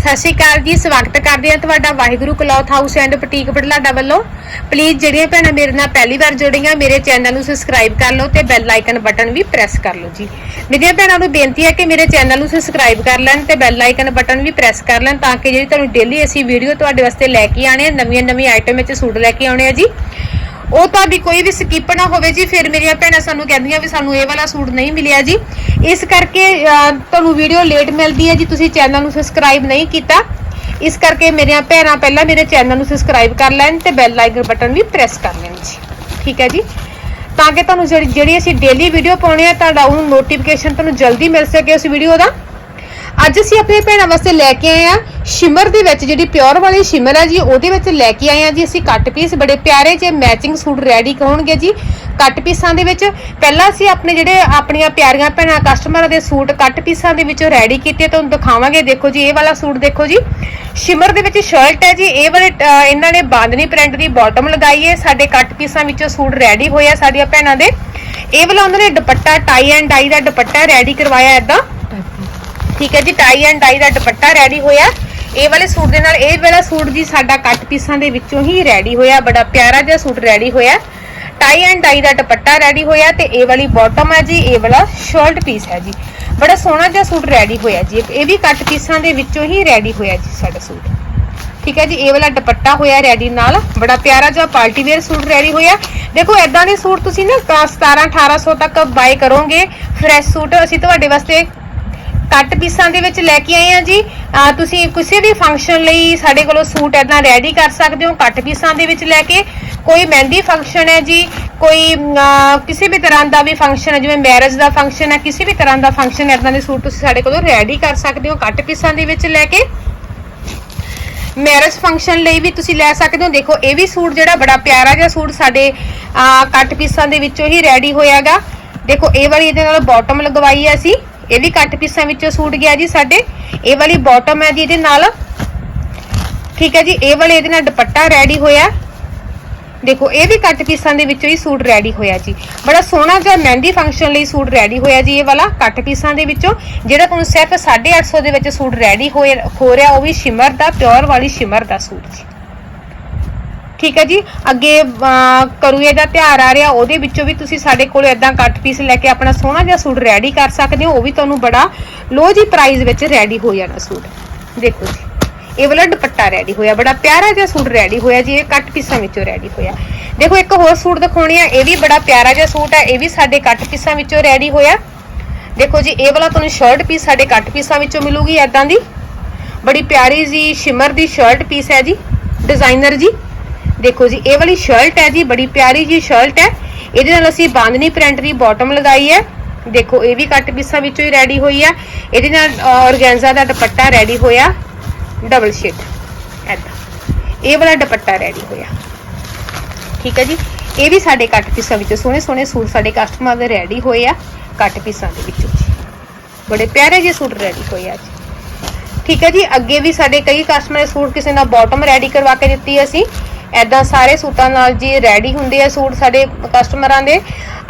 ਸਤਿ ਸ਼੍ਰੀ ਅਕਾਲ ਜੀ, ਸਵਾਗਤ ਕਰਦੇ ਹਾਂ ਤੁਹਾਡਾ Waheguru cloth house and boutique Budhlada ਵੱਲੋਂ। ਪਲੀਜ਼ ਜਿਹੜੀਆਂ ਭੈਣਾਂ ਮੇਰੇ ਨਾਲ ਪਹਿਲੀ ਵਾਰ ਜੁੜੀਆਂ ਮੇਰੇ ਚੈਨਲ ਨੂੰ ਸਬਸਕ੍ਰਾਈਬ ਕਰ ਲਓ ਤੇ ਬੈਲ ਆਈਕਨ ਬਟਨ ਵੀ ਪ੍ਰੈਸ ਕਰ ਲਓ ਜੀ। ਮੇਰੀਆਂ ਭੈਣਾਂ ਨੂੰ ਬੇਨਤੀ ਹੈ ਕਿ ਮੇਰੇ ਚੈਨਲ ਨੂੰ ਸਬਸਕ੍ਰਾਈਬ ਕਰ ਲੈਣ ਤੇ ਬੈਲ ਆਈਕਨ ਬਟਨ ਵੀ ਪ੍ਰੈਸ ਕਰ ਲੈਣ ਤਾਂ ਕਿ ਜਿਹੜੀ ਤੁਹਾਨੂੰ ਡੇਲੀ ਅਸੀਂ ਵੀਡੀਓ ਤੁਹਾਡੇ ਵਾਸਤੇ ਲੈ ਕੇ ਆਣੇ ਆ ਨਵੀਆਂ ਨਵੀਆਂ ਆਈਟਮ ਵਿੱਚ ਸੂਟ ਲੈ ਕੇ ਆਉਣੇ ਆ ਜੀ। ਉਹ ਤੁਹਾਡੀ ਕੋਈ ਵੀ ਸਕਿਪ ਨਾ ਹੋਵੇ ਜੀ। ਫਿਰ ਮੇਰੀਆਂ ਭੈਣਾਂ ਸਾਨੂੰ ਕਹਿੰਦੀਆਂ ਵੀ ਸਾਨੂੰ ਇਹ ਵਾਲਾ ਸੂਟ ਨਹੀਂ ਮਿਲਿਆ ਜੀ। ਇਸ ਕਰਕੇ ਤੁਹਾਨੂੰ ਵੀਡੀਓ ਲੇਟ ਮਿਲਦੀ ਹੈ ਜੀ। ਤੁਸੀਂ ਚੈਨਲ ਨੂੰ ਸਬਸਕ੍ਰਾਈਬ ਨਹੀਂ ਕੀਤਾ। ਇਸ ਕਰਕੇ ਮੇਰੀਆਂ ਭੈਣਾਂ ਪਹਿਲਾਂ ਮੇਰੇ ਚੈਨਲ ਨੂੰ ਸਬਸਕ੍ਰਾਈਬ ਕਰ ਲੈਣ ਤੇ ਬੈਲ ਆਈਕਨ ਬਟਨ ਵੀ ਪ੍ਰੈਸ ਕਰ ਲੈਣ ਜੀ। ਠੀਕ ਹੈ ਜੀ? ਤਾਂ ਕਿ ਤੁਹਾਨੂੰ ਜਿਹੜੀ ਜਿਹੜੀ ਅਸੀਂ ਡੇਲੀ ਵੀਡੀਓ ਪਾਉਣੇ ਆ, ਤੁਹਾਡਾ ਉਹ ਨੋਟੀਫਿਕੇਸ਼ਨ ਤੁਹਾਨੂੰ ਜਲਦੀ ਮਿਲ ਸਕੇ ਉਸ ਵੀਡੀਓ ਦਾ। ਅੱਜ ਅਸੀਂ ਆਪਣੇ ਭੈਣਾਂ ਵਾਸਤੇ ਲੈ ਕੇ ਆਏ ਆ ਸ਼ਿਮਰ ਦੇ ਵਿੱਚ, ਜਿਹੜੀ ਪਿਓਰ ਵਾਲੀ ਸ਼ਿਮਰ ਹੈ ਜੀ, ਉਹਦੇ ਵਿੱਚ ਲੈ ਕੇ ਆਏ ਆ ਜੀ ਅਸੀਂ ਕੱਟ ਪੀਸ ਬੜੇ ਪਿਆਰੇ ਜਿਹੇ ਮੈਚਿੰਗ ਸੂਟ ਰੈਡੀ ਹੋਣਗੇ ਜੀ। ਕੱਟ ਪੀਸਾਂ ਦੇ ਵਿੱਚ ਪਹਿਲਾਂ ਅਸੀਂ ਆਪਣੇ ਜਿਹੜੇ ਆਪਣੀਆਂ ਪਿਆਰੀਆਂ ਭੈਣਾਂ ਕਸਟਮਰਾਂ ਦੇ ਸੂਟ ਕੱਟ ਪੀਸਾਂ ਦੇ ਵਿੱਚੋਂ ਰੈਡੀ ਕੀਤੇ, ਤੁਹਾਨੂੰ ਦਿਖਾਵਾਂਗੇ। ਦੇਖੋ ਜੀ, ਇਹ ਵਾਲਾ ਸੂਟ ਦੇਖੋ ਜੀ। ਸ਼ਿਮਰ ਦੇ ਵਿੱਚ ਸ਼ਰਟ ਹੈ ਜੀ, ਇਹ ਵਾਲੇ ਇਹਨਾਂ ਨੇ ਬਾਂਦਨੀ ਪ੍ਰਿੰਟ ਦੀ ਬਾਟਮ ਲਗਾਈ ਹੈ। ਸਾਡੇ ਕੱਟ ਪੀਸਾਂ ਵਿੱਚੋਂ ਸੂਟ ਰੈਡੀ ਹੋਇਆ ਸਾਡੀਆਂ ਭੈਣਾਂ ਦੇ। ਇਹ ਵਾਲਾ ਉਹਨਾਂ ਨੇ ਦੁਪੱਟਾ ਟਾਈ ਐਂਡ ਡਾਈ ਦਾ ਦੁਪੱਟਾ ਰੈਡੀ ਕਰਵਾਇਆ ਏਦਾਂ। ਠੀਕ ਹੈ ਜੀ ਟਾਈ ਐਂਡ ਡਾਈ ਦਾ ਦੁਪੱਟਾ ਰੈਡੀ ਹੋਇਆ। ਇਹ ਵਾਲੇ ਸੂਟ ਦੇ ਨਾਲ, ਇਹ ਵਾਲਾ ਸੂਟ ਜੀ ਸਾਡਾ ਕੱਟ ਪੀਸਾਂ ਦੇ ਵਿੱਚੋਂ ਹੀ ਰੈਡੀ ਹੋਇਆ, ਬੜਾ ਪਿਆਰਾ ਜਿਹਾ ਸੂਟ ਰੈਡੀ ਹੋਇਆ। ਟਾਈ ਐਂਡ ਡਾਈ ਦਾ ਦੁਪੱਟਾ ਰੈਡੀ ਹੋਇਆ ਤੇ ਇਹ ਵਾਲੀ ਬਾਟਮ ਹੈ ਜੀ, ਇਹ ਵਾਲਾ ਸ਼ਰਟ ਪੀਸ ਹੈ ਜੀ। ਬੜਾ ਸੋਹਣਾ ਜਿਹਾ ਸੂਟ ਰੈਡੀ ਹੋਇਆ ਜੀ। ਇਹ ਵੀ ਕੱਟ ਪੀਸਾਂ ਦੇ ਵਿੱਚੋਂ ਹੀ ਰੈਡੀ ਹੋਇਆ ਜੀ ਸਾਡਾ ਸੂਟ। ਠੀਕ ਹੈ ਜੀ, ਇਹ ਵਾਲਾ ਦੁਪੱਟਾ ਹੋਇਆ ਰੈਡੀ ਨਾਲ। ਬੜਾ ਪਿਆਰਾ ਜਿਹਾ ਪਾਰਟੀ ਵੇਅਰ ਸੂਟ ਰੈਡੀ ਹੋਇਆ। ਦੇਖੋ ਐਦਾਂ ਦੇ ਸੂਟ ਤੁਸੀਂ ਨਾ 17 1800 ਤੱਕ ਬਾਏ ਕਰੋਗੇ। ਫਰੈਸ਼ ਸੂਟ ਅਸੀਂ ਤੁਹਾਡੇ ਵਾਸਤੇ ਕੱਟ ਪੀਸਾਂ ਦੇ ਵਿੱਚ ਲੈ ਕੇ ਆਏ ਆ ਜੀ। ਤੁਸੀਂ ਕਿਸੇ ਵੀ ਫੰਕਸ਼ਨ ਲਈ ਸਾਡੇ ਕੋਲੋਂ ਸੂਟ ਐਦਾਂ ਰੈਡੀ ਕਰ ਸਕਦੇ ਹੋ ਕੱਟ ਪੀਸਾਂ ਦੇ ਵਿੱਚ ਲੈ ਕੇ। ਕੋਈ ਮਹਿੰਦੀ ਫੰਕਸ਼ਨ ਹੈ ਜੀ, ਕੋਈ ਕਿਸੇ ਵੀ ਤਰ੍ਹਾਂ ਦਾ ਵੀ ਫੰਕਸ਼ਨ ਹੈ, ਜਿਵੇਂ ਮੈਰਿਜ ਦਾ ਫੰਕਸ਼ਨ ਹੈ, ਕਿਸੇ ਵੀ ਤਰ੍ਹਾਂ ਦਾ ਫੰਕਸ਼ਨ ਐਦਾਂ ਦੇ ਸੂਟ ਤੁਸੀਂ ਸਾਡੇ ਕੋਲੋਂ ਰੈਡੀ ਕਰ ਸਕਦੇ ਹੋ ਕੱਟ ਪੀਸਾਂ ਦੇ ਵਿੱਚ ਲੈ ਕੇ। ਮੈਰਿਜ ਫੰਕਸ਼ਨ ਲਈ ਵੀ ਤੁਸੀਂ ਲੈ ਸਕਦੇ ਹੋ। ਦੇਖੋ, ਇਹ ਵੀ ਸੂਟ ਜਿਹੜਾ ਬੜਾ ਪਿਆਰਾ ਜਿਹਾ ਸੂਟ ਸਾਡੇ ਕੱਟ ਪੀਸਾਂ ਦੇ ਵਿੱਚੋਂ ਹੀ ਰੈਡੀ ਹੋਇਆਗਾ। ਦੇਖੋ, ਇਹ ਵਾਲੀ ਇਹਦੇ ਨਾਲ ਬਾਟਮ ਲਗਵਾਈ ਹੈ ਅਸੀਂ। ਇਹ ਵੀ ਕੱਟ ਪੀਸਾਂ ਵਿੱਚੋਂ ਸੂਟ ਗਿਆ ਜੀ ਸਾਡੇ। ਇਹ ਵਾਲੀ ਬਾਟਮ ਹੈ ਜੀ ਇਹਦੇ ਨਾਲ। ਠੀਕ ਹੈ ਜੀ, ਇਹ ਵਾਲੇ ਇਹਦੇ ਨਾਲ ਦੁਪੱਟਾ ਰੈਡੀ ਹੋਇਆ। ਦੇਖੋ, ਇਹ ਵੀ ਕੱਟ ਪੀਸਾਂ ਦੇ ਵਿੱਚੋਂ ਹੀ ਸੂਟ ਰੈਡੀ ਹੋਇਆ ਜੀ। ਬੜਾ ਸੋਹਣਾ ਜਿਹਾ ਮਹਿੰਦੀ ਫੰਕਸ਼ਨ ਲਈ ਸੂਟ ਰੈਡੀ ਹੋਇਆ ਜੀ ਇਹ ਵਾਲਾ ਕੱਟ ਪੀਸਾਂ ਦੇ ਵਿੱਚੋਂ। ਜਿਹੜਾ ਤੁਹਾਨੂੰ ਸਿਰਫ 850 ਦੇ ਵਿੱਚ ਸੂਟ ਰੈਡੀ ਹੋਇਆ ਹੋ ਰਿਹਾ, ਉਹ ਵੀ ਸ਼ਿਮਰ ਦਾ ਪਿਓਰ ਵਾਲੀ ਸ਼ਿਮਰ ਦਾ ਸੂਟ ਜੀ। ਠੀਕ ਹੈ ਜੀ? ਅੱਗੇ ਕਰੂਏ ਦਾ ਤਿਉਹਾਰ ਆ ਰਿਹਾ, ਉਹਦੇ ਵਿੱਚੋਂ ਵੀ ਤੁਸੀਂ ਸਾਡੇ ਕੋਲ ਇਦਾਂ ਕੱਟ ਪੀਸ ਲੈ ਕੇ ਆਪਣਾ ਸੋਹਣਾ ਜਿਹਾ ਸੂਟ ਰੈਡੀ ਕਰ ਸਕਦੇ ਹੋ, ਉਹ ਵੀ ਤੁਹਾਨੂੰ ਬੜਾ ਲੋ ਜੀ ਪ੍ਰਾਈਸ ਵਿੱਚ ਰੈਡੀ ਹੋ ਜਾਣਾ ਸੂਟ। ਦੇਖੋ ਜੀ, ਇਹ ਵਾਲਾ ਦੁਪੱਟਾ ਰੈਡੀ ਹੋਇਆ, ਬੜਾ ਪਿਆਰਾ ਜਿਹਾ ਸੂਟ ਰੈਡੀ ਹੋਇਆ ਜੀ, ਇਹ ਕੱਟ ਪੀਸਾਂ ਵਿੱਚੋਂ ਰੈਡੀ ਹੋਇਆ। ਦੇਖੋ, ਇੱਕ ਹੋਰ ਸੂਟ ਦਿਖਾਉਣੀ ਆ, ਇਹ ਵੀ ਬੜਾ ਪਿਆਰਾ ਜਿਹਾ ਸੂਟ ਹੈ ਇਹ ਵੀ ਸਾਡੇ ਕੱਟ ਪੀਸਾਂ ਵਿੱਚੋਂ ਰੈਡੀ ਹੋਇਆ। ਦੇਖੋ ਜੀ, ਇਹ ਵਾਲਾ ਤੁਹਾਨੂੰ ਸ਼ਰਟ ਪੀਸ ਸਾਡੇ ਕੱਟ ਪੀਸਾਂ ਵਿੱਚੋਂ ਮਿਲੂਗੀ ਐਦਾਂ ਦੀ। ਬੜੀ ਪਿਆਰੀ ਜੀ, ਸ਼ਿਮਰ ਦੀ ਸ਼ਰਟ ਪੀਸ ਹੈ ਜੀ ਡਿਜ਼ਾਈਨਰ ਜੀ। ਦੇਖੋ ਜੀ, ਇਹ ਵਾਲੀ ਸ਼ਰਟ ਹੈ ਜੀ, ਬੜੀ ਪਿਆਰੀ ਜੀ ਸ਼ਰਟ ਹੈ। ਇਹਦੇ ਨਾਲ ਅਸੀਂ ਬਾਂਦਨੀ ਪ੍ਰਿੰਟ ਦੀ ਬਾਟਮ ਲਗਾਈ ਹੈ। ਦੇਖੋ, ਇਹ ਵੀ ਕੱਟ ਪੀਸਾਂ ਵਿੱਚੋਂ ਹੀ ਰੈਡੀ ਹੋਈ ਹੈ। ਇਹਦੇ ਨਾਲ ਔਰਗੈਂਜ਼ਾ ਦਾ ਦੁਪੱਟਾ ਰੈਡੀ ਹੋਇਆ। ਡਬਲ ਸ਼ੇਡ ਐਦਾਂ ਇਹ ਵਾਲਾ ਦੁਪੱਟਾ ਰੈਡੀ ਹੋਇਆ। ਠੀਕ ਹੈ ਜੀ? ਇਹ ਵੀ ਸਾਡੇ ਕੱਟ ਪੀਸਾਂ ਵਿੱਚੋਂ, ਸੋਹਣੇ ਸੋਹਣੇ ਸੂਟ ਸਾਡੇ ਕਸਟਮਰ ਦੇ ਰੈਡੀ ਹੋਏ ਆ, ਕੱਟ ਪੀਸਾਂ ਦੇ ਵਿੱਚੋਂ ਜੀ। ਬੜੇ ਪਿਆਰੇ ਜਿਹੇ ਸੂਟ ਰੈਡੀ ਹੋਏ ਆ ਜੀ। ਠੀਕ ਹੈ ਜੀ? ਅੱਗੇ ਵੀ ਸਾਡੇ ਕਈ ਕਸਟਮਰ ਦੇ ਸੂਟ ਕਿਸੇ ਨਾਲ ਬਾਟਮ ਰੈਡੀ ਕਰਵਾ ਕੇ ਦਿੱਤੀ ਅਸੀਂ। ਐਦਾਂ ਸਾਰੇ ਸੂਟਾਂ ਨਾਲ ਜੀ ਰੈਡੀ ਹੁੰਦੇ ਆ ਸੂਟ ਸਾਡੇ ਕਸਟਮਰਾਂ ਦੇ।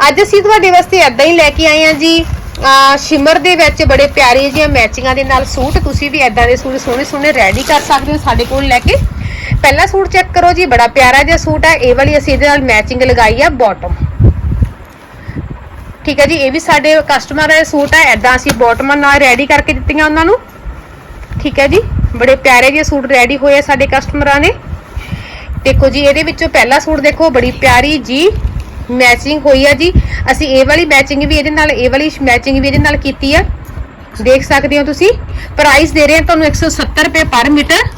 ਅੱਜ ਅਸੀਂ ਤੁਹਾਡੇ ਵਾਸਤੇ ਐਦਾਂ ਹੀ ਲੈ ਕੇ ਆਏ ਆ ਜੀ। ਸ਼ਿਮਰ ਦੇ ਵਿੱਚ ਬੜੇ ਪਿਆਰੇ ਜਿਹੇ ਮੈਚਿੰਗਾਂ ਦੇ ਨਾਲ ਸੂਟ ਤੁਸੀਂ ਵੀ ਐਦਾਂ ਦੇ ਸੂਟ ਸੋਹਣੇ ਸੋਹਣੇ ਰੈਡੀ ਕਰ ਸਕਦੇ ਹੋ ਸਾਡੇ ਕੋਲ ਲੈ ਕੇ। ਪਹਿਲਾ ਸੂਟ ਚੈੱਕ ਕਰੋ ਜੀ, ਬੜਾ ਪਿਆਰਾ ਜਿਹਾ ਸੂਟ ਹੈ ਇਹ ਵਾਲੀ ਅਸੀਂ ਇਹਦੇ ਨਾਲ ਮੈਚਿੰਗ ਲਗਾਈ ਆ ਬਾਟਮ ਠੀਕ ਹੈ ਜੀ, ਇਹ ਵੀ ਸਾਡੇ ਕਸਟਮਰ ਦੇ ਸੂਟ ਆ। ਐਦਾਂ ਅਸੀਂ ਬਾਟਮਾਂ ਨਾਲ ਰੈਡੀ ਕਰਕੇ ਦਿੱਤੀਆਂ ਉਹਨਾਂ ਨੂੰ। ਠੀਕ ਹੈ ਜੀ, ਬੜੇ ਪਿਆਰੇ ਜਿਹੇ ਸੂਟ ਰੈਡੀ ਹੋਏ ਆ ਸਾਡੇ ਕਸਟਮਰਾਂ ਨੇ ਦੇਖੋ ਜੀ, ਇਹਦੇ ਵਿੱਚੋਂ ਪਹਿਲਾ ਸੂਟ ਦੇਖੋ, ਬੜੀ ਪਿਆਰੀ ਜੀ ਮੈਚਿੰਗ ਹੋਈ ਆ ਜੀ। ਅਸੀਂ ਇਹ ਵਾਲੀ ਮੈਚਿੰਗ ਵੀ ਇਹਦੇ ਨਾਲ, ਇਹ ਵਾਲੀ ਮੈਚਿੰਗ ਵੀ ਇਹਦੇ ਨਾਲ ਕੀਤੀ ਆ। ਦੇਖ ਸਕਦੇ ਹੋ ਤੁਸੀਂ ਪ੍ਰਾਈਸ ਦੇ ਰਹੇ ਹਾਂ ਤੁਹਾਨੂੰ 170 ਰੁਪਏ ਪਰ ਮੀਟਰ।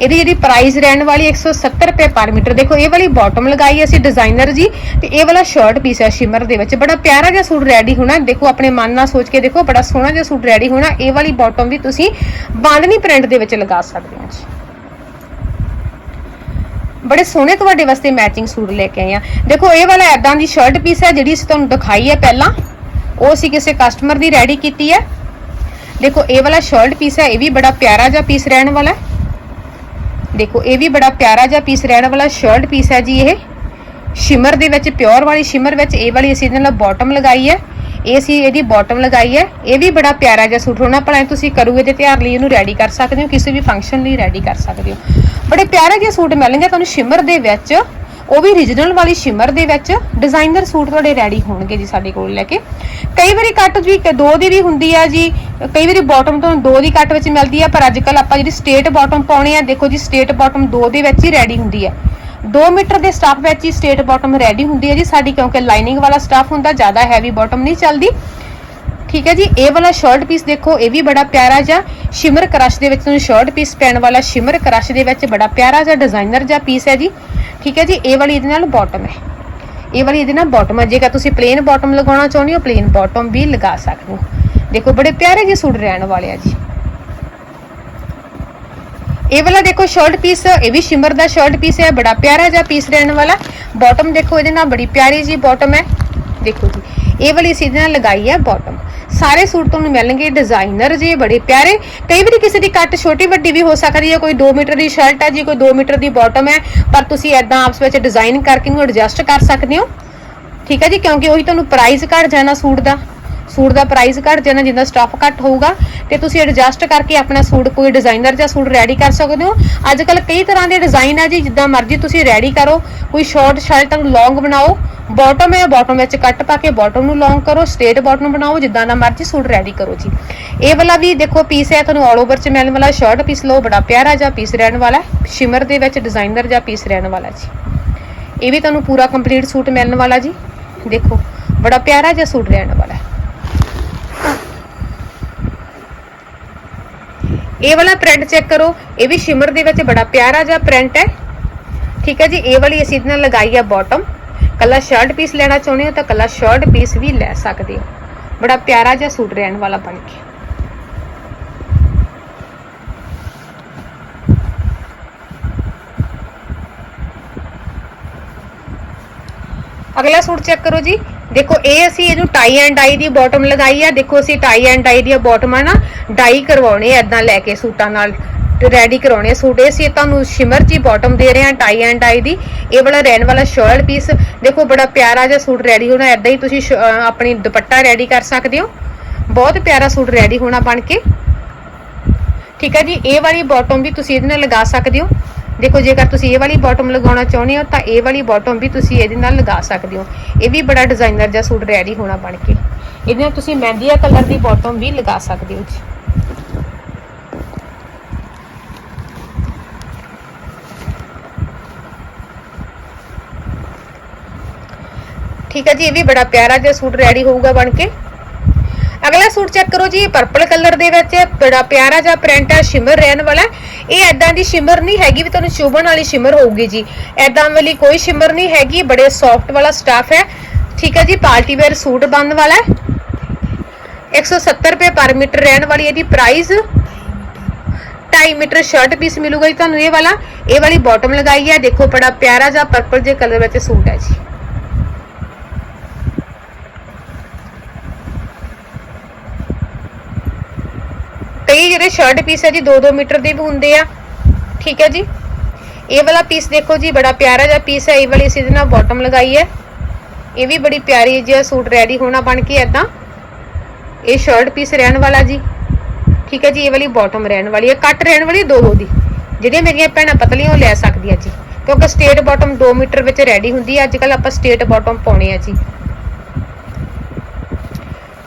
ਇਹਦੀ ਜਿਹੜੀ ਪ੍ਰਾਈਸ ਰਹਿਣ ਵਾਲੀ 170 ਰੁਪਏ ਪਰ ਮੀਟਰ। ਦੇਖੋ, ਇਹ ਵਾਲੀ ਬਾਟਮ ਲਗਾਈ ਅਸੀਂ ਡਿਜ਼ਾਈਨਰ ਜੀ, ਤੇ ਇਹ ਵਾਲਾ ਸ਼ਰਟ ਪੀਸ ਹੈ ਸ਼ਿਮਰ ਦੇ ਵਿੱਚ। ਬੜਾ ਪਿਆਰਾ ਜਿਹਾ ਸੂਟ ਰੈਡੀ ਹੋਣਾ। ਦੇਖੋ, ਆਪਣੇ ਮਨ ਨਾਲ ਸੋਚ ਕੇ ਦੇਖੋ, ਬੜਾ ਸੋਹਣਾ ਜਿਹਾ ਸੂਟ ਰੈਡੀ ਹੋਣਾ। ਇਹ ਵਾਲੀ ਬਾਟਮ ਵੀ ਤੁਸੀਂ ਬਾਂਦਨੀ ਪ੍ਰਿੰਟ ਦੇ ਵਿੱਚ ਲਗਾ ਸਕਦੇ ਹੋ ਜੀ। ਬੜੇ ਸੋਹਣੇ ਤੁਹਾਡੇ ਵਾਸਤੇ ਮੈਚਿੰਗ ਸੂਟ ਲੈ ਕੇ ਆਏ ਆ। ਦੇਖੋ, ਇਹ ਵਾਲਾ ਐਦਾਂ ਦੀ ਸ਼ਰਟ ਪੀਸ ਹੈ ਜਿਹੜੀ ਅਸੀਂ ਤੁਹਾਨੂੰ ਦਿਖਾਈ ਹੈ ਪਹਿਲਾਂ। ਉਹ ਅਸੀਂ ਕਿਸੇ ਕਸਟਮਰ ਦੀ ਰੈਡੀ ਕੀਤੀ ਹੈ। ਦੇਖੋ, ਇਹ ਵਾਲਾ ਸ਼ਰਟ ਪੀਸ ਹੈ, ਇਹ ਵੀ ਬੜਾ ਪਿਆਰਾ ਜਿਹਾ ਪੀਸ ਰਹਿਣ ਵਾਲਾ ਦੇਖੋ, ਇਹ ਵੀ ਬੜਾ ਪਿਆਰਾ ਜਿਹਾ ਪੀਸ ਰਹਿਣ ਵਾਲਾ ਸ਼ਰਟ ਪੀਸ ਹੈ ਜੀ ਇਹ। ਸ਼ਿਮਰ ਦੇ ਵਿੱਚ ਪਿਓਰ ਵਾਲੀ ਸ਼ਿਮਰ ਵਿੱਚ, ਇਹ ਵਾਲੀ ਅਸੀਂ ਇਹਦੇ ਨਾਲ ਬਾਟਮ ਲਗਾਈ ਹੈ। ਇਹ ਸੀ ਇਹਦੀ ਬਾਟਮ ਲਗਾਈ ਹੈ। ਇਹ ਵੀ ਬੜਾ ਪਿਆਰਾ ਜਿਹਾ ਸੂਟ, ਹੋਣਾ ਭਲਾ ਤੁਸੀਂ ਕਰੋਗੇ ਤੇ ਤਿਉਹਾਰ ਲਈ ਇਹਨੂੰ ਰੈਡੀ ਕਰ ਸਕਦੇ ਹੋ, ਕਿਸੇ ਵੀ ਫੰਕਸ਼ਨ ਲਈ ਰੈਡੀ ਕਰ ਸਕਦੇ ਹੋ। ਬੜੇ ਪਿਆਰੇ ਜਿਹੇ ਸੂਟ ਮਿਲਣਗੇ ਤੁਹਾਨੂੰ ਸ਼ਿਮਰ ਦੇ ਵਿੱਚ। ਉਹ ਵੀ ਰੀਜਨਲ ਵਾਲੀ ਸ਼ਿਮਰ ਦੇ ਵਿੱਚ। ਡਿਜ਼ਾਈਨਰ ਸੂਟ ਤੁਹਾਡੇ ਰੈਡੀ ਹੋਣਗੇ ਜੀ ਸਾਡੇ ਕੋਲ ਲੈ ਕੇ। ਕਈ ਵਾਰੀ ਕੱਟ ਜੀ ਦੋ ਦੀ ਵੀ ਹੁੰਦੀ ਆ ਜੀ। ਕਈ ਵਾਰੀ ਬਾਟਮ ਤੋਂ ਦੋ ਦੀ ਕੱਟ ਵਿੱਚ ਮਿਲਦੀ ਆ, ਪਰ ਅੱਜ ਕੱਲ ਆਪਾਂ ਜਿਹੜੀ ਸਟੇਟ ਬਾਟਮ ਪਾਉਣੇ ਆ, ਦੇਖੋ ਜੀ ਸਟੇਟ ਬਾਟਮ ਦੋ ਦੇ ਵਿੱਚ ਹੀ ਰੈਡੀ ਹੁੰਦੀ ਆ। 2 ਮੀਟਰ ਦੇ ਸਟਾਫ ਵਿੱਚ ਹੀ ਸਟੇਟ ਬਾਟਮ ਰੈਡੀ ਹੁੰਦੀ ਹੈ ਜੀ। ਸਾਡੀ ਕਿਉਂਕਿ ਲਾਈਨਿੰਗ ਵਾਲਾ ਸਟਾਫ ਹੁੰਦਾ, ਜ਼ਿਆਦਾ ਹੈਵੀ ਬਾਟਮ ਨਹੀਂ ਚੱਲਦੀ। ਠੀਕ ਹੈ ਜੀ, ਇਹ ਵਾਲਾ ਸ਼ਰਟ ਪੀਸ ਦੇਖੋ, ਇਹ ਵੀ ਬੜਾ ਪਿਆਰਾ ਜਿਹਾ ਸ਼ਿਮਰ ਕ੍ਰਸ਼ ਦੇ ਵਿੱਚ ਤੁਹਾਨੂੰ ਸ਼ਰਟ ਪੀਸ ਪੈਣ ਵਾਲਾ ਸ਼ਿਮਰ ਕ੍ਰਸ਼ ਦੇ ਵਿੱਚ ਬੜਾ ਪਿਆਰਾ ਜਿਹਾ ਡਿਜ਼ਾਈਨਰ ਜਿਹਾ ਪੀਸ ਹੈ ਜੀ। ਠੀਕ ਹੈ ਜੀ, ਇਹ ਵਾਲੀ ਇਹਦੇ ਨਾਲ ਬਾਟਮ ਹੈ। ਇਹ ਵਾਲੀ ਇਹਦੇ ਨਾਲ ਬਾਟਮ ਹੈ। ਜੇਕਰ ਤੁਸੀਂ ਪਲੇਨ ਬਾਟਮ ਲਗਾਉਣਾ ਚਾਹੁੰਦੇ ਹੋ ਪਲੇਨ ਬਾਟਮ ਵੀ ਲਗਾ ਸਕਦੇ ਹੋ। ਦੇਖੋ, ਬੜੇ ਪਿਆਰੇ ਜਿਹੇ ਸੂਟ ਰਹਿਣ ਵਾਲੇ ਆ ਜੀ। ਇਹ ਵਾਲਾ ਦੇਖੋ ਸ਼ਰਟ ਪੀਸ ਇਹ ਵੀ ਸ਼ਿਮਰ ਦਾ ਸ਼ਰਟ ਪੀਸ ਹੈ, ਬੜਾ ਪਿਆਰਾ ਜਿਹਾ ਪੀਸ ਰਹਿਣ ਵਾਲਾ। ਬਾਟਮ ਦੇਖੋ ਇਹਦੇ ਨਾਲ ਬੜੀ ਪਿਆਰੀ ਜੀ ਬਾਟਮ ਹੈ। ਦੇਖੋ ਜੀ, ਇਹ ਵਾਲੀ ਅਸੀਂ ਇਹਦੇ ਨਾਲ ਲਗਾਈ ਹੈ ਬਾਟਮ ਸਾਰੇ ਸੂਟ ਤੁਹਾਨੂੰ ਮਿਲਣਗੇ ਡਿਜ਼ਾਈਨਰ ਜੀ, ਬੜੇ ਪਿਆਰੇ। ਕਈ ਵਾਰੀ ਕਿਸੇ ਦੀ ਕੱਟ ਛੋਟੀ ਵੱਡੀ ਵੀ ਹੋ ਸਕਦੀ ਹੈ, ਕੋਈ 2 ਮੀਟਰ ਦੀ ਸ਼ਰਟ ਹੈ ਜੀ, ਕੋਈ 2 ਮੀਟਰ ਦੀ ਬਾਟਮ ਹੈ, ਪਰ ਤੁਸੀਂ ਐਦਾਂ ਆਪਸ ਵਿੱਚ ਡਿਜ਼ਾਈਨ ਕਰਕੇ ਇਹਨੂੰ ਐਡਜਸਟ ਕਰ ਸਕਦੇ ਹੋ। ਠੀਕ ਹੈ ਜੀ, ਕਿਉਂਕਿ ਉਹੀ ਤੁਹਾਨੂੰ ਪ੍ਰਾਈਸ ਘਟ ਜਾਣਾ ਸੂਟ ਦਾ। ਸੂਟ ਦਾ ਪ੍ਰਾਈਸ ਘਟ ਜਾਣਾ ਜਿੰਦਾ ਸਟਾਫ ਘੱਟ ਹੋਊਗਾ, ਤੇ ਤੁਸੀਂ ਐਡਜਸਟ ਕਰਕੇ ਆਪਣਾ ਸੂਟ ਕੋਈ ਡਿਜ਼ਾਈਨਰ ਜਾਂ ਸੂਟ ਰੈਡੀ ਕਰ ਸਕਦੇ ਹੋ। ਅੱਜ ਕੱਲ ਕਈ ਤਰ੍ਹਾਂ ਦੇ ਡਿਜ਼ਾਈਨ ਆ ਜੀ, ਜਿੱਦਾਂ ਮਰਜ਼ੀ ਤੁਸੀਂ ਰੈਡੀ ਕਰੋ, ਕੋਈ ਸ਼ਾਰਟ ਸ਼ਰਟ ਨੂੰ ਲੌਂਗ ਬਣਾਓ ਬਾਟਮ ਹੈ ਬਾਟਮ ਵਿੱਚ ਕੱਟ ਪਾ ਕੇ ਬਾਟਮ ਨੂੰ ਲੌਂਗ ਕਰੋ ਸਟੇਟ ਬਾਟਮ ਬਣਾਓ, ਜਿੱਦਾਂ ਦਾ ਮਰਜ਼ੀ ਸੂਟ ਰੈਡੀ ਕਰੋ ਜੀ। ਇਹ ਵਾਲਾ ਵੀ ਦੇਖੋ ਪੀਸ ਹੈ, ਤੁਹਾਨੂੰ ਆਲ ਓਵਰ ਚ ਮਿਲਣ ਵਾਲਾ ਸ਼ਰਟ ਪੀਸ ਲਓ, ਬੜਾ ਪਿਆਰਾ ਜਿਹਾ ਪੀਸ ਰਹਿਣ ਵਾਲਾ ਸ਼ਿਮਰ ਦੇ ਵਿੱਚ ਡਿਜ਼ਾਈਨਰ ਜਿਹਾ ਪੀਸ ਰਹਿਣ ਵਾਲਾ ਜੀ। ਇਹ ਵੀ ਤੁਹਾਨੂੰ ਪੂਰਾ ਕੰਪਲੀਟ ਸੂਟ ਮਿਲਣ ਵਾਲਾ ਜੀ, ਦੇਖੋ, ਬੜਾ ਪਿਆਰਾ ਜਿਹਾ ਸੂਟ ਰਹਿਣ ਵਾਲਾ ਹੈ ਇਹ ਵਾਲਾ ਪ੍ਰਿੰਟ ਚੈੱਕ ਕਰੋ। ਇਹ ਵੀ ਸ਼ਿਮਰ ਦੇ ਵਿੱਚ ਬੜਾ ਪਿਆਰਾ ਜਿਹਾ ਪ੍ਰਿੰਟ ਹੈ। ਠੀਕ ਹੈ ਜੀ, ਇਹ ਵਾਲੀ ਅਸੀਂ ਇਹਦੇ ਨਾਲ ਲਗਾਈ ਹੈ ਬਾਟਮ ਕੱਲਾ ਸ਼ਰਟ ਪੀਸ ਲੈਣਾ ਚਾਹੁੰਦੇ ਹੋ ਤਾਂ ਕੱਲਾ ਸ਼ਰਟ ਪੀਸ ਵੀ ਲੈ ਸਕਦੇ ਹੋ। ਬੜਾ ਪਿਆਰਾ ਜਿਹਾ ਸੂਟ ਰਹਿਣ ਵਾਲਾ ਬਣ ਗਿਆ ਅਗਲਾ ਸੂਟ ਚੈੱਕ ਕਰੋ ਜੀ। ਦੇਖੋ, ਇਹ ਅਸੀਂ ਇਹਨੂੰ ਟਾਈ ਐਂਡ ਡਾਈ ਦੀ ਬਾਟਮ ਲਗਾਈ ਆ। ਦੇਖੋ, ਅਸੀਂ ਟਾਈ ਐਂਡ ਡਾਈ ਦੀ ਬਾਟਮ ਨਾ ਡਾਈ ਕਰਵਾਉਣੇ ਐਦਾਂ ਲੈ ਕੇ ਸੂਟਾਂ ਨਾਲ ਰੈਡੀ ਕਰਾਉਣੇ ਸੂਟ। ਇਹ ਸੀ ਤੁਹਾਨੂੰ ਸ਼ਿਮਰ ਜੀ ਬਾਟਮ ਦੇ ਰਹੇ ਆ ਟਾਈ ਐਂਡ ਡਾਈ ਦੀ। ਇਹ ਵਾਲਾ ਰਹਿਣ ਵਾਲਾ ਸ਼ਰਟ ਪੀਸ ਦੇਖੋ, ਬੜਾ ਪਿਆਰਾ ਜਿਹਾ ਸੂਟ ਰੈਡੀ ਹੋਣਾ। ਐਦਾਂ ਹੀ ਤੁਸੀਂ ਆਪਣੀ ਦੁਪੱਟਾ ਰੈਡੀ ਕਰ ਸਕਦੇ ਹੋ। ਬਹੁਤ ਪਿਆਰਾ ਸੂਟ ਰੈਡੀ ਹੋਣਾ ਬਣ ਕੇ। ਠੀਕ ਹੈ ਜੀ, ਇਹ ਵਾਲੀ ਬਾਟਮ ਵੀ ਤੁਸੀਂ ਇਹਦੇ ਨਾਲ ਲਗਾ ਸਕਦੇ ਹੋ। ਦੇਖੋ, ਜੇਕਰ ਤੁਸੀਂ ਇਹ ਵਾਲੀ ਬਾਟਮ ਲਗਾਉਣਾ ਚਾਹੁੰਦੇ ਹੋ, ਤਾਂ ਇਹ ਵਾਲੀ ਬਾਟਮ ਵੀ ਤੁਸੀਂ ਇਹਦੇ ਨਾਲ ਲਗਾ ਸਕਦੇ ਹੋ। ਇਹ ਵੀ ਬੜਾ ਡਿਜ਼ਾਈਨਰ ਜਿਹਾ ਸੂਟ ਰੈਡੀ ਹੋਣਾ ਬਣ ਕੇ। ਇਹਦੇ ਨਾਲ ਤੁਸੀਂ ਮਹਿੰਦੀਆ ਕਲਰ ਦੀ ਬਾਟਮ ਵੀ ਲਗਾ ਸਕਦੇ ਹੋ ਜੀ। ਠੀਕ ਹੈ ਜੀ, ਇਹ ਵੀ ਬੜਾ ਪਿਆਰਾ ਜਿਹਾ ਸੂਟ ਰੈਡੀ ਹੋਊਗਾ ਬਣ ਕੇ। ਅਗਲਾ ਸੂਟ ਚੈੱਕ ਕਰੋ ਜੀ ਪਰਪਲ ਕਲਰ ਦੇ ਵਿੱਚ, ਬੜਾ ਪਿਆਰਾ ਜਿਹਾ ਪ੍ਰਿੰਟ ਹੈ ਸ਼ਿਮਰ ਰਹਿਣ ਵਾਲਾ। ਇਹ ਐਦਾਂ ਦੀ ਸ਼ਿਮਰ ਨਹੀਂ ਹੈਗੀ ਵੀ ਤੁਹਾਨੂੰ ਚੁਭਣ ਵਾਲੀ ਸ਼ਿਮਰ ਹੋਊਗੀ ਜੀ। ਐਦਾਂ ਵਾਲੀ ਕੋਈ ਸ਼ਿਮਰ ਨਹੀਂ ਹੈਗੀ, ਬੜੇ ਸੌਫਟ ਵਾਲਾ ਸਟਾਫ ਹੈ। ਠੀਕ ਹੈ ਜੀ, ਪਾਰਟੀ ਵੇਅਰ ਸੂਟ ਬਣਨ ਵਾਲਾ ਹੈ। 170 ਰੁਪਏ ਪਰ ਮੀਟਰ ਰਹਿਣ ਵਾਲੀ ਇਹਦੀ ਪ੍ਰਾਈਸ 2.5 ਮੀਟਰ ਸ਼ਰਟ ਪੀਸ ਮਿਲੂਗਾ ਜੀ ਤੁਹਾਨੂੰ ਇਹ ਵਾਲਾ। ਇਹ ਵਾਲੀ ਬਾਟਮ ਲਗਾਈ ਹੈ। ਦੇਖੋ ਬੜਾ ਪਿਆਰਾ ਜਿਹਾ ਪਰਪਲ ਜੇ ਕਲਰ ਵਿੱਚ ਸੂਟ ਹੈ ਜੀ। ਕਈ ਜਿਹੜੇ ਸ਼ਰਟ ਪੀਸ ਹੈ ਜੀ 2-2 ਮੀਟਰ ਦੇ ਵੀ ਹੁੰਦੇ ਆ। ਠੀਕ ਹੈ ਜੀ? ਇਹ ਵਾਲਾ ਪੀਸ ਦੇਖੋ ਜੀ, ਬੜਾ ਪਿਆਰਾ ਜਿਹਾ ਪੀਸ ਹੈ ਇਹ ਵਾਲੀ ਅਸੀਂ ਇਹਦੇ ਨਾਲ ਬਾਟਮ ਲਗਾਈ ਹੈ। ਇਹ ਵੀ ਬੜੀ ਪਿਆਰੀ ਜਿਹਾ ਸੂਟ ਰੈਡੀ ਹੋਣਾ ਬਣ ਕੇ ਐਦਾਂ ਇਹ ਸ਼ਰਟ ਪੀਸ ਰਹਿਣ ਵਾਲਾ ਜੀ। ਠੀਕ ਹੈ ਜੀ, ਇਹ ਵਾਲੀ ਬਾਟਮ ਰਹਿਣ ਵਾਲੀ ਹੈ। ਕੱਟ ਰਹਿਣ ਵਾਲੀ ਦੋ ਦੋ। ਦੀ ਜਿਹੜੀਆਂ ਮੇਰੀਆਂ ਭੈਣਾਂ ਪਤਲੀਆਂ ਉਹ ਲੈ ਸਕਦੀਆਂ ਜੀ। ਕਿਉਂਕਿ ਸਟੇਟ ਬਾਟਮ 2 ਮੀਟਰ ਵਿੱਚ ਰੈਡੀ ਹੁੰਦੀ ਹੈ ਅੱਜ ਕੱਲ ਆਪਾਂ ਸਟੇਟ ਬਾਟਮ ਪਾਉਣੇ ਆ ਜੀ।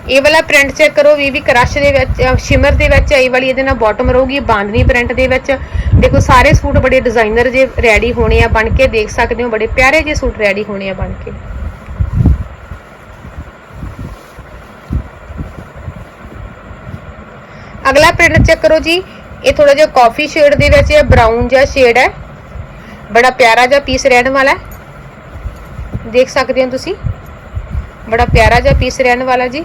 ਇਹ ਵਾਲਾ ਪ੍ਰਿੰਟ ਚੈੱਕ ਕਰੋ ਵੀ ਵੀ ਕ੍ਰਸ਼ ਦੇ ਵਿੱਚ ਸ਼ਿਮਰ ਦੇ ਵਿੱਚ ਇਹ ਵਾਲੀ ਇਹਦੇ ਨਾਲ ਬਾਟਮ ਰਹੂਗੀ ਬਾਂਦਨੀ ਪ੍ਰਿੰਟ ਦੇ ਵਿੱਚ। ਦੇਖੋ, ਸਾਰੇ ਸੂਟ ਬੜੇ ਡਿਜ਼ਾਈਨਰ ਜੇ ਰੈਡੀ ਹੋਣੇ ਆ, ਬਣ ਕੇ ਦੇਖ ਸਕਦੇ ਹੋ, ਬੜੇ ਪਿਆਰੇ ਜਿਹੇ ਸੂਟ ਰੈਡੀ ਹੋਣੇ ਆ, ਬਣ ਕੇ। ਅਗਲਾ ਪ੍ਰਿੰਟ ਚੈੱਕ ਕਰੋ ਜੀ, ਇਹ ਥੋੜਾ ਜਿਹਾ ਕਾਫੀ ਸ਼ੇਡ ਦੇ ਵਿੱਚ ਹੈ ਬਰਾਊਨ ਜਿਹਾ ਸ਼ੇਡ ਹੈ। ਬੜਾ ਪਿਆਰਾ ਜਿਹਾ ਪੀਸ ਰਹਿਣ ਵਾਲਾ ਹੈ। ਦੇਖ ਸਕਦੇ ਹੋ ਤੁਸੀਂ? ਬੜਾ ਪਿਆਰਾ ਜਿਹਾ ਪੀਸ ਰਹਿਣ ਵਾਲਾ ਜੀ।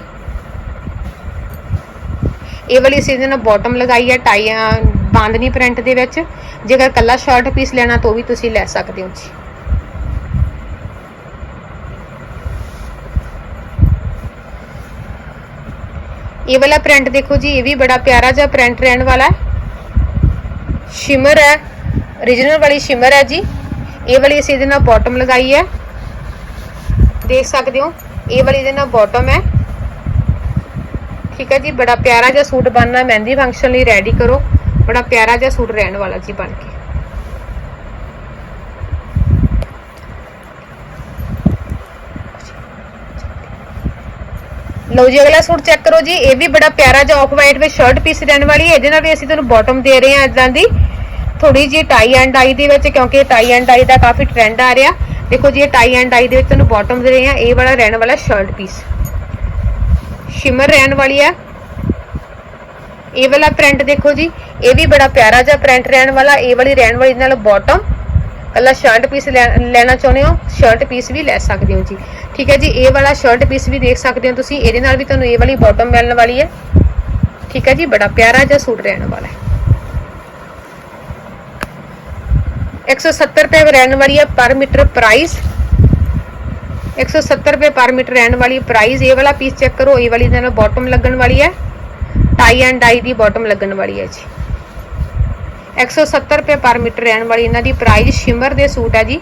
ਇਹ ਵਾਲੀ ਅਸੀਂ ਇਹਦੇ ਨਾਲ ਬਾਟਮ ਲਗਾਈ ਹੈ ਟਾਈ ਅਹ, ਬਾਂਦਨੀ ਪ੍ਰਿੰਟ ਦੇ ਵਿੱਚ। ਜੇਕਰ ਕੱਲਾ ਸ਼ਰਟ ਪੀਸ ਲੈਣਾ ਤਾਂ ਉਹ ਵੀ ਤੁਸੀਂ ਲੈ ਸਕਦੇ ਹੋ ਜੀ। ਇਹ ਵਾਲਾ ਪ੍ਰਿੰਟ ਦੇਖੋ ਜੀ ਇਹ ਵੀ ਬੜਾ ਪਿਆਰਾ ਜਿਹਾ ਪ੍ਰਿੰਟ ਰਹਿਣ ਵਾਲਾ ਹੈ। ਸ਼ਿਮਰ ਹੈ origignal ਵਾਲੀ ਸ਼ਿਮਰ ਹੈ ਜੀ। ਇਹ ਵਾਲੀ ਅਸੀਂ ਇਹਦੇ ਨਾਲ ਬਾਟਮ ਲਗਾਈ ਹੈ। ਦੇਖ ਸਕਦੇ ਹੋ ਇਹ ਵਾਲੀ ਇਹਦੇ ਨਾਲ ਬਾਟਮ ਹੈ। ਠੀਕ ਹੈ ਜੀ, ਬੜਾ ਪਿਆਰਾ ਜਿਹਾ ਸੂਟ ਬਣਨਾ, ਮਹਿੰਦੀ ਫੰਕਸ਼ਨ ਲਈ ਰੈਡੀ ਕਰੋ। ਬੜਾ ਪਿਆਰਾ ਜਿਹਾ ਸੂਟ ਰਹਿਣ ਵਾਲਾ ਜੀ ਬਣ ਕੇ। ਲਓ ਜੀ, ਅਗਲਾ ਸੂਟ ਚੈੱਕ ਕਰੋ ਜੀ, ਇਹ ਵੀ ਬੜਾ ਪਿਆਰਾ ਜਿਹਾ ਆਫ ਵਾਈਟ ਵਿੱਚ ਸ਼ਰਟ ਪੀਸ ਰਹਿਣ ਵਾਲੀ ਹੈ। ਇਹਦੇ ਨਾਲ ਵੀ ਅਸੀਂ ਤੁਹਾਨੂੰ ਬਾਟਮ ਦੇ ਰਹੇ ਹਾਂ ਇਦਾਂ ਦੀ। ਥੋੜੀ ਜੀ ਟਾਈ ਐਂਡ ਡਾਈ ਦੇ ਵਿੱਚ, ਕਿਉਂਕਿ ਟਾਈ ਐਂਡ ਡਾਈ ਦਾ ਕਾਫੀ ਟ੍ਰੈਂਡ ਆ ਰਿਹਾ। ਦੇਖੋ ਜੀ, ਇਹ ਟਾਈ ਐਂਡ ਡਾਈ ਦੇ ਵਿੱਚ ਤੁਹਾਨੂੰ ਬਾਟਮ ਦੇ ਰਹੇ ਹਾਂ। ਇਹ ਵਾਲਾ ਰਹਿਣ ਵਾਲਾ ਸ਼ਰਟ ਪੀਸ ਸ਼ਿਮਰ ਰਹਿਣ ਵਾਲੀ ਹੈ ਇਹ ਵਾਲਾ ਪ੍ਰਿੰਟ ਦੇਖੋ ਜੀ, ਇਹ ਵੀ ਬੜਾ ਪਿਆਰਾ ਜਿਹਾ ਪ੍ਰਿੰਟ ਰਹਿਣ ਵਾਲਾ, ਇਹ ਵਾਲੀ ਰਹਿਣ ਵਾਲੀ ਨਾਲ ਬਾਟਮ ਕੱਲਾ ਸ਼ਰਟ ਪੀਸ ਲੈਣਾ ਚਾਹੁੰਦੇ ਹੋ ਸ਼ਰਟ ਪੀਸ ਵੀ ਲੈ ਸਕਦੇ ਹੋ ਜੀ। ਠੀਕ ਹੈ ਜੀ, ਇਹ ਵਾਲਾ ਸ਼ਰਟ ਪੀਸ ਵੀ ਦੇਖ ਸਕਦੇ ਹੋ ਤੁਸੀਂ, ਇਹਦੇ ਨਾਲ ਵੀ ਤੁਹਾਨੂੰ ਇਹ ਵਾਲੀ ਬਾਟਮ ਮਿਲਣ ਵਾਲੀ ਹੈ। ਠੀਕ ਹੈ ਜੀ, ਬੜਾ ਪਿਆਰਾ ਜਿਹਾ ਸੂਟ ਰਹਿਣ ਵਾਲਾ ਹੈ। 170 ਰੁਪਏ ਰਹਿਣ ਵਾਲੀ ਹੈ ਪਰ ਮੀਟਰ ਪ੍ਰਾਈਸ 170 ਰੁਪਏ ਪਰ ਮੀਟਰ ਰਹਿਣ ਵਾਲੀ ਪ੍ਰਾਈਸ ਇਹ ਵਾਲਾ ਪੀਸ ਚੈੱਕ ਕਰੋ, ਇਹ ਵਾਲੀ ਦੇ ਨਾਲ ਬਾਟਮ ਲੱਗਣ ਵਾਲੀ ਹੈ। ਟਾਈ ਐਂਡ ਡਾਈ ਦੀ ਬਾਟਮ ਲੱਗਣ ਵਾਲੀ ਹੈ ਜੀ। 170 ਰੁਪਏ ਪਰ ਮੀਟਰ ਰਹਿਣ ਵਾਲੀ ਇਹਨਾਂ ਦੀ ਪ੍ਰਾਈਸ ਸ਼ਿਮਰ ਦੇ ਸੂਟ ਹੈ ਜੀ।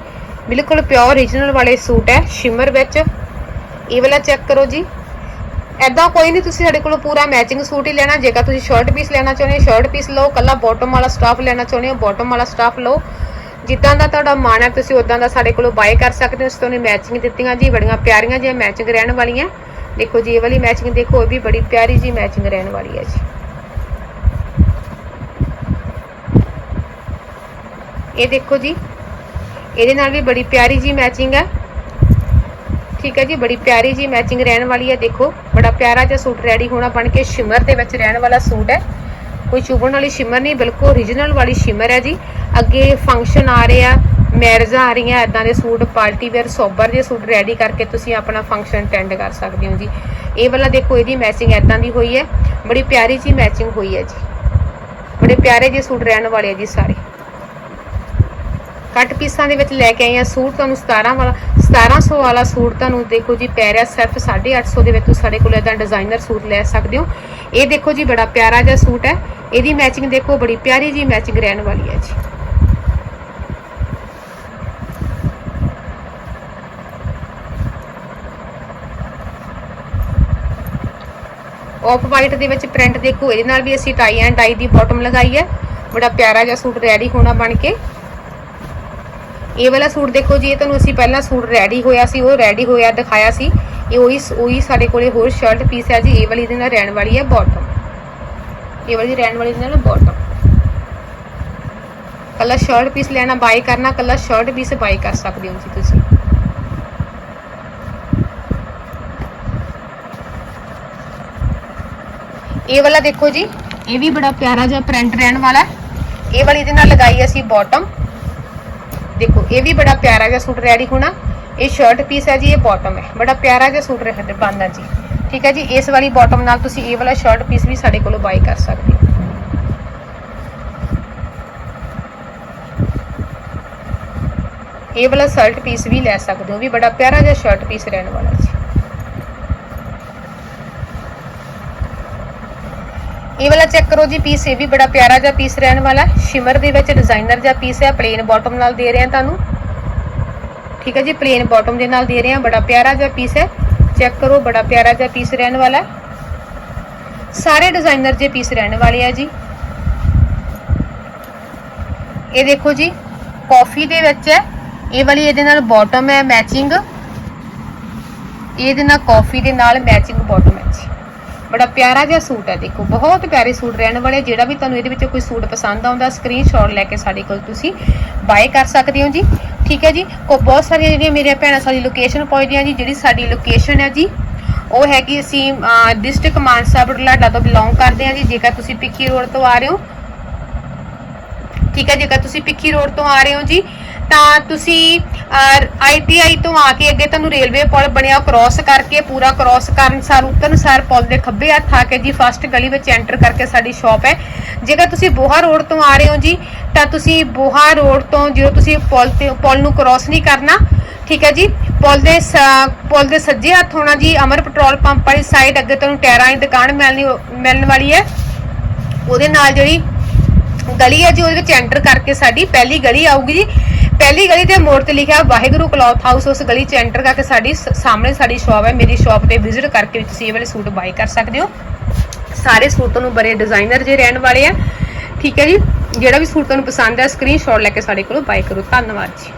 ਬਿਲਕੁਲ ਪਿਓਰ origignal ਵਾਲੇ ਸੂਟ ਹੈ ਸ਼ਿਮਰ ਵਿੱਚ। ਇਹ ਵਾਲਾ ਚੈੱਕ ਕਰੋ ਜੀ। ਐਦਾਂ ਕੋਈ ਨਹੀਂ, ਤੁਸੀਂ ਸਾਡੇ ਕੋਲੋਂ ਪੂਰਾ ਮੈਚਿੰਗ ਸੂਟ ਹੀ ਲੈਣਾ। ਜੇਕਰ ਤੁਸੀਂ ਸ਼ਰਟ ਪੀਸ ਲੈਣਾ ਚਾਹੁੰਦੇ ਹੋ ਸ਼ਰਟ ਪੀਸ ਲਓ, ਕੱਲਾ ਬਾਟਮ ਵਾਲਾ ਸਟਾਫ ਲੈਣਾ ਚਾਹੁੰਦੇ ਹੋ ਬਾਟਮ ਵਾਲਾ ਸਟਾਫ ਲਓ। ਜਿੱਦਾਂ ਦਾ ਤੁਹਾਡਾ ਮਨ ਹੈ, ਤੁਸੀਂ ਉਦਾਂ ਦਾ ਸਾਡੇ ਕੋਲੋਂ ਬਾਏ ਕਰ ਸਕਦੇ ਹੋ। ਇਸ ਤੋਂ ਨੇ ਮੈਚਿੰਗ ਦਿੱਤੀਆਂ ਜੀ, ਬੜੀਆਂ ਪਿਆਰੀਆਂ ਜਿਹੀਆਂ ਮੈਚਿੰਗ ਰਹਿਣ ਵਾਲੀਆਂ। ਦੇਖੋ ਜੀ, ਇਹ ਵਾਲੀ ਮੈਚਿੰਗ ਦੇਖੋ ਇਹ ਵੀ ਬੜੀ ਪਿਆਰੀ ਜੀ ਮੈਚਿੰਗ ਰਹਿਣ ਵਾਲੀ ਹੈ ਜੀ। ਇਹ ਦੇਖੋ ਜੀ, ਇਹਦੇ ਨਾਲ ਵੀ ਬੜੀ ਪਿਆਰੀ ਜੀ ਮੈਚਿੰਗ ਹੈ। ਠੀਕ ਹੈ ਜੀ, ਬੜੀ ਪਿਆਰੀ ਜੀ ਮੈਚਿੰਗ ਰਹਿਣ ਵਾਲੀ ਹੈ, ਦੇਖੋ। ਬੜਾ ਪਿਆਰਾ ਜਿਹਾ ਸੂਟ ਰੈਡੀ ਹੋਣਾ ਬਣ ਕੇ ਸ਼ਿਮਰ ਦੇ ਵਿੱਚ ਰਹਿਣ ਵਾਲਾ ਸੂਟ ਹੈ। ਕੋਈ ਚੁਭਣ ਵਾਲੀ ਸ਼ਿਮਰ ਨਹੀਂ, ਬਿਲਕੁਲ origignal ਵਾਲੀ ਸ਼ਿਮਰ ਹੈ ਜੀ। ਅੱਗੇ ਫੰਕਸ਼ਨ ਆ ਰਹੇ ਆ ਮੈਰਿਜਾਂ ਆ ਰਹੀਆਂ ਇਦਾਂ ਦੇ ਸੂਟ ਪਾਰਟੀ ਵੇਅਰ ਸੋਬਰ ਦੇ ਸੂਟ ਰੈਡੀ ਕਰਕੇ ਤੁਸੀਂ ਆਪਣਾ ਫੰਕਸ਼ਨ ਅਟੈਂਡ ਕਰ ਸਕਦੇ ਹੋ ਜੀ। ਇਹ ਵਾਲਾ ਦੇਖੋ, ਇਹਦੀ ਮੈਚਿੰਗ ਇਦਾਂ ਦੀ ਹੋਈ ਹੈ। ਬੜੀ ਪਿਆਰੀ ਜੀ ਮੈਚਿੰਗ ਹੋਈ ਹੈ ਜੀ। ਬੜੇ ਪਿਆਰੇ ਜਿਹੇ ਸੂਟ ਰਹਿਣ ਵਾਲੇ ਆ ਜੀ ਸਾਰੇ। ਕੱਟ ਪੀਸਾਂ ਦੇ ਵਿੱਚ ਲੈ ਕੇ ਆਏ ਆ ਸੂਟ ਤੁਹਾਨੂੰ 17 ਵਾਲਾ 1700 ਵਾਲਾ ਸੂਟ ਤੁਹਾਨੂੰ ਦੇਖੋ ਜੀ, ਪੈ ਰਿਹਾ ਸਿਰਫ 850 ਦੇ ਵਿੱਚ ਤੁਸੀਂ ਸਾਡੇ ਕੋਲ ਇਦਾਂ ਡਿਜ਼ਾਈਨਰ ਸੂਟ ਲੈ ਸਕਦੇ ਹੋ। ਇਹ ਦੇਖੋ ਜੀ, ਬੜਾ ਪਿਆਰਾ ਜਿਹਾ ਸੂਟ ਹੈ। ਇਹਦੀ ਮੈਚਿੰਗ ਦੇਖੋ, ਬੜੀ ਪਿਆਰੀ ਜੀ ਮੈਚਿੰਗ ਰਹਿਣ ਵਾਲੀ ਹੈ ਜੀ। ਆਫ ਵਾਈਟ ਦੇ ਵਿੱਚ ਪ੍ਰਿੰਟ ਦੇਖੋ, ਇਹਦੇ ਨਾਲ ਵੀ ਅਸੀਂ ਟਾਈ ਐਂਡ ਡਾਈ ਦੀ ਬਾਟਮ ਲਗਾਈ ਹੈ। ਬੜਾ ਪਿਆਰਾ ਜਿਹਾ ਸੂਟ ਰੈਡੀ ਹੋਣਾ ਬਣ ਕੇ। ਇਹ ਵਾਲਾ ਸੂਟ ਦੇਖੋ ਜੀ, ਇਹ ਤੁਹਾਨੂੰ ਅਸੀਂ ਪਹਿਲਾਂ ਸੂਟ ਰੈਡੀ ਹੋਇਆ ਸੀ, ਉਹ ਰੈਡੀ ਹੋਇਆ, ਦਿਖਾਇਆ ਸੀ। ਇਹ ਉਹੀ ਉਹੀ ਸਾਡੇ ਕੋਲੇ ਹੋਰ ਸ਼ਰਟ ਪੀਸ ਹੈ ਜੀ, ਇਹ ਵਾਲੀ ਦੇ ਨਾਲ ਰਹਿਣ ਵਾਲੀ ਹੈ ਬਾਟਮ ਇਹ ਵਾਲੀ ਰਹਿਣ ਵਾਲੀ ਦੇ ਨਾਲ ਬਾਟਮ ਕੱਲਾ ਸ਼ਰਟ ਪੀਸ ਲੈਣਾ ਬਾਈ ਕਰਨਾ, ਕੱਲਾ ਸ਼ਰਟ ਪੀਸ ਬਾਈ ਕਰ ਸਕਦੇ ਹੋ ਜੀ ਤੁਸੀਂ। ਇਹ ਵਾਲਾ ਦੇਖੋ ਜੀ, ਇਹ ਵੀ ਬੜਾ ਪਿਆਰਾ ਜਿਹਾ ਪ੍ਰਿੰਟ ਰਹਿਣ ਵਾਲਾ ਹੈ। ਇਹ ਵਾਲੀ ਦੇ ਨਾਲ ਲਗਾਈ ਅਸੀਂ ਬਾਟਮ ਦੇਖੋ, ਇਹ ਵੀ ਬੜਾ ਪਿਆਰਾ ਜਿਹਾ ਸੂਟ ਰੈਡੀ ਹੋਣਾ? ਇਹ ਸ਼ਰਟ ਪੀਸ ਹੈ ਜੀ, ਇਹ ਬਾਟਮ ਹੈ। ਬੜਾ ਪਿਆਰਾ ਜਿਹਾ ਸੂਟ ਰਹਿ ਬਣਦਾ ਜੀ। ਠੀਕ ਹੈ ਜੀ, ਇਸ ਵਾਲੀ ਬਾਟਮ ਨਾਲ ਤੁਸੀਂ ਇਹ ਵਾਲਾ ਸ਼ਰਟ ਪੀਸ ਵੀ ਸਾਡੇ ਕੋਲੋਂ ਬਾਈ ਕਰ ਸਕਦੇ ਹੋ। ਇਹ ਵਾਲਾ ਸ਼ਰਟ ਪੀਸ ਵੀ ਲੈ ਸਕਦੇ ਹੋ, ਵੀ ਬੜਾ ਪਿਆਰਾ ਜਿਹਾ ਸ਼ਰਟ ਪੀਸ ਰਹਿਣ ਵਾਲਾ ਜੀ। ਇਹ ਵਾਲਾ ਚੈੱਕ ਕਰੋ ਜੀ ਪੀਸ ਇਹ ਵੀ ਬੜਾ ਪਿਆਰਾ ਜਿਹਾ ਪੀਸ ਰਹਿਣ ਵਾਲਾ ਸ਼ਿਮਰ ਦੇ ਵਿੱਚ ਡਿਜ਼ਾਈਨਰ ਜਿਹਾ ਪੀਸ ਹੈ ਪਲੇਨ ਬਾਟਮ ਨਾਲ ਦੇ ਰਹੇ ਹਾਂ ਤੁਹਾਨੂੰ। ਠੀਕ ਹੈ ਜੀ ਪਲੇਨ ਬਾਟਮ ਦੇ ਨਾਲ ਦੇ ਰਹੇ ਹਾਂ, ਬੜਾ ਪਿਆਰਾ ਜਿਹਾ ਪੀਸ ਹੈ। ਚੈੱਕ ਕਰੋ, ਬੜਾ ਪਿਆਰਾ ਜਿਹਾ ਪੀਸ ਰਹਿਣ ਵਾਲਾ ਸਾਰੇ ਡਿਜ਼ਾਈਨਰ ਜੇ ਪੀਸ ਰਹਿਣ ਵਾਲੇ ਆ ਜੀ। ਇਹ ਦੇਖੋ ਜੀ ਕਾਫੀ ਦੇ ਵਿੱਚ ਹੈ। ਇਹ ਵਾਲੀ ਇਹਦੇ ਨਾਲ ਬਾਟਮ ਹੈ ਮੈਚਿੰਗ ਇਹਦੇ ਨਾਲ ਕਾਫੀ ਦੇ ਨਾਲ ਮੈਚਿੰਗ ਬਾਟਮ ਹੈ। ਬੜਾ ਪਿਆਰਾ ਜਿਹਾ ਸੂਟ ਹੈ, ਦੇਖੋ, ਬਹੁਤ ਪਿਆਰੇ ਸੂਟ ਰਹਿਣ ਵਾਲੇ ਜਿਹੜਾ ਵੀ ਤੁਹਾਨੂੰ ਇਹਦੇ ਵਿੱਚੋਂ ਕੋਈ ਸੂਟ ਪਸੰਦ ਆਉਂਦਾ ਸਕਰੀਨਸ਼ਾਟ ਲੈ ਕੇ ਸਾਡੇ ਕੋਲ ਤੁਸੀਂ ਬਾਏ ਕਰ ਸਕਦੇ ਹੋ ਜੀ। ਠੀਕ ਹੈ ਜੀ? ਕੋ ਬਹੁਤ ਸਾਰੀਆਂ ਜਿਹੜੀਆਂ ਮੇਰੀਆਂ ਭੈਣਾਂ ਸਾਡੀ ਲੋਕੇਸ਼ਨ ਪਹੁੰਚਦੀਆਂ ਜੀ, ਜਿਹੜੀ ਸਾਡੀ ਲੋਕੇਸ਼ਨ ਹੈ ਜੀ, ਉਹ ਹੈਗੀ ਅਸੀਂ ਡਿਸਟ੍ਰਿਕਟ ਮਾਨਸਾ ਬੁਢਲਾਡਾ ਤੋਂ ਬਿਲੋਂਗ ਕਰਦੇ ਹਾਂ ਜੀ। ਜੇਕਰ ਤੁਸੀਂ ਪਿੱਕੀ ਰੋਡ ਤੋਂ ਆ ਰਹੇ ਹੋ, ਠੀਕ ਹੈ, ਜੇਕਰ ਤੁਸੀਂ ਪਿੱਕੀ ਰੋਡ ਤੋਂ ਆ ਰਹੇ ਹੋ ਜੀ ਤਾਂ ਤੁਸੀਂ ਆਈਟੀਆਈ ਤੋਂ ਆ ਕੇ ਅੱਗੇ ਤੁਹਾਨੂੰ ਰੇਲਵੇ ਪੁਲ ਬਣਿਆ ਕ੍ਰਾਸ ਕਰਕੇ, ਪੂਰਾ ਕ੍ਰਾਸ ਕਰਨ ਸਾਰ ਉਤਰਨ ਸਾਰ ਪੁਲ ਦੇ ਖੱਬੇ ਹੱਥ ਆ ਕੇ ਜੀ ਫਸਟ ਗਲੀ ਵਿੱਚ ਐਂਟਰ ਕਰਕੇ ਸਾਡੀ ਸ਼ਾਪ ਹੈ। ਜੇਕਰ ਤੁਸੀਂ ਬੋਹਾ ਰੋਡ ਤੋਂ ਆ ਰਹੇ ਹੋ ਜੀ, ਤਾਂ ਤੁਸੀਂ ਬੋਹਾ ਰੋਡ ਤੋਂ ਜਦੋਂ ਤੁਸੀਂ ਪੁਲ ਤੇ, ਪੁਲ ਨੂੰ ਕ੍ਰਾਸ ਨਹੀਂ ਕਰਨਾ, ਠੀਕ ਹੈ ਜੀ, ਪੁਲ ਦੇ ਸ- ਪੁਲ ਦੇ ਸੱਜੇ ਹੱਥ ਹੋਣਾ ਜੀ, ਅਮਰ ਪੈਟਰੋਲ ਪੰਪ ਵਾਲੀ ਸਾਈਡ ਅੱਗੇ ਤੁਹਾਨੂੰ ਟਾਇਰਾਂ ਦੀ ਦੁਕਾਨ ਮਿਲਣੀ, ਮਿਲਣ ਵਾਲੀ ਹੈ। ਉਹਦੇ ਨਾਲ ਜਿਹੜੀ ਗਲੀ ਹੈ ਜੀ, ਉਹਦੇ ਵਿੱਚ ਐਂਟਰ ਕਰਕੇ ਸਾਡੀ ਪਹਿਲੀ ਗਲੀ ਆਊਗੀ ਜੀ। ਪਹਿਲੀ ਗਲੀ ਦੇ ਮੋੜ ਤੇ ਲਿਖਿਆ, ਵਾਹਿਗੁਰੂ ਕਲੌਥ ਹਾਊਸ, ਉਸ ਗਲੀ 'ਚ ਐਂਟਰ ਕਰਕੇ ਸਾਡੀ ਸ- ਸਾਹਮਣੇ ਸਾਡੀ ਸ਼ਾਪ ਹੈ। ਮੇਰੀ ਸ਼ਾਪ ਤੇ ਵਿਜ਼ਿਟ ਕਰਕੇ ਵੀ ਤੁਸੀਂ ਇਹ ਵਾਲੇ ਸੂਟ ਬਾਈ ਕਰ ਸਕਦੇ ਹੋ। ਸਾਰੇ ਸੂਟ ਤੁਹਾਨੂੰ ਬੜੇ ਡਿਜ਼ਾਈਨਰ ਜੇ ਰਹਿਣ ਵਾਲੇ ਆ। ਠੀਕ ਹੈ ਜੀ? ਜਿਹੜਾ ਵੀ ਸੂਟ ਤੁਹਾਨੂੰ ਪਸੰਦ ਹੈ ਸਕਰੀਨਸ਼ਾਟ ਲੈ ਕੇ ਸਾਡੇ ਕੋਲੋਂ ਬਾਏ ਕਰੋ। ਧੰਨਵਾਦ ਜੀ।